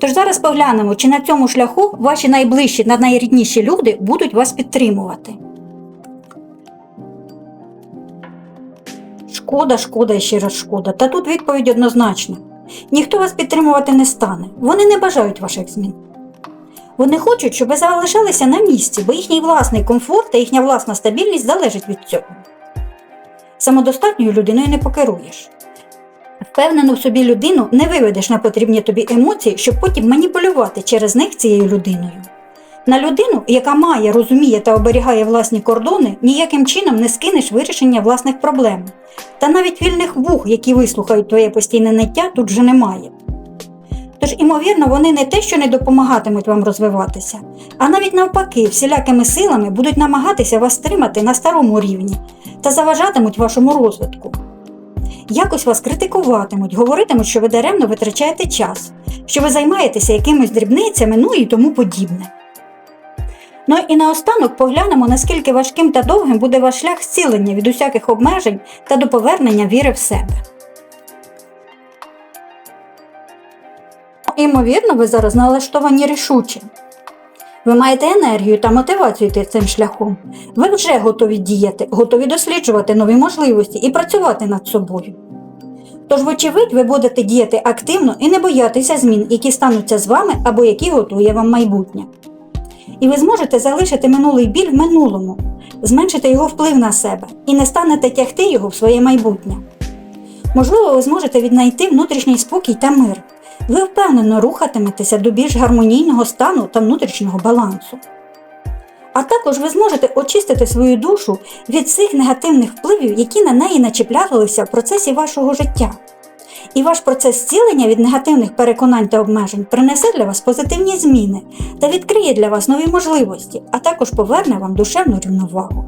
Тож зараз поглянемо, чи на цьому шляху ваші найближчі та найрідніші люди будуть вас підтримувати. Шкода, шкода і ще раз шкода. Та тут відповідь однозначна. Ніхто вас підтримувати не стане. Вони не бажають ваших змін. Вони хочуть, щоб ви залишалися на місці, бо їхній власний комфорт та їхня власна стабільність залежить від цього. Самодостатньою людиною не покеруєш. Впевнену в собі людину не виведеш на потрібні тобі емоції, щоб потім маніпулювати через них цією людиною. На людину, яка має, розуміє та оберігає власні кордони, ніяким чином не скинеш вирішення власних проблем. Та навіть вільних вух, які вислухають твоє постійне ниття, тут вже немає. Тож, імовірно, вони не те, що не допомагатимуть вам розвиватися, а навіть навпаки, всілякими силами будуть намагатися вас стримати на старому рівні та заважатимуть вашому розвитку. Якось вас критикуватимуть, говоритимуть, що ви даремно витрачаєте час, що ви займаєтеся якимись дрібницями, ну і тому подібне. Ну і наостанок поглянемо, наскільки важким та довгим буде ваш шлях зцілення від усяких обмежень та до повернення віри в себе. Імовірно, ви зараз налаштовані рішуче. Ви маєте енергію та мотивацію йти цим шляхом. Ви вже готові діяти, готові досліджувати нові можливості і працювати над собою. Тож, вочевидь, ви будете діяти активно і не боятися змін, які стануться з вами або які готує вам майбутнє. І ви зможете залишити минулий біль в минулому, зменшити його вплив на себе і не станете тягти його в своє майбутнє. Можливо, ви зможете віднайти внутрішній спокій та мир. Ви впевнено рухатиметеся до більш гармонійного стану та внутрішнього балансу. А також ви зможете очистити свою душу від цих негативних впливів, які на неї начіплялися в процесі вашого життя. І ваш процес зцілення від негативних переконань та обмежень принесе для вас позитивні зміни та відкриє для вас нові можливості, а також поверне вам душевну рівновагу.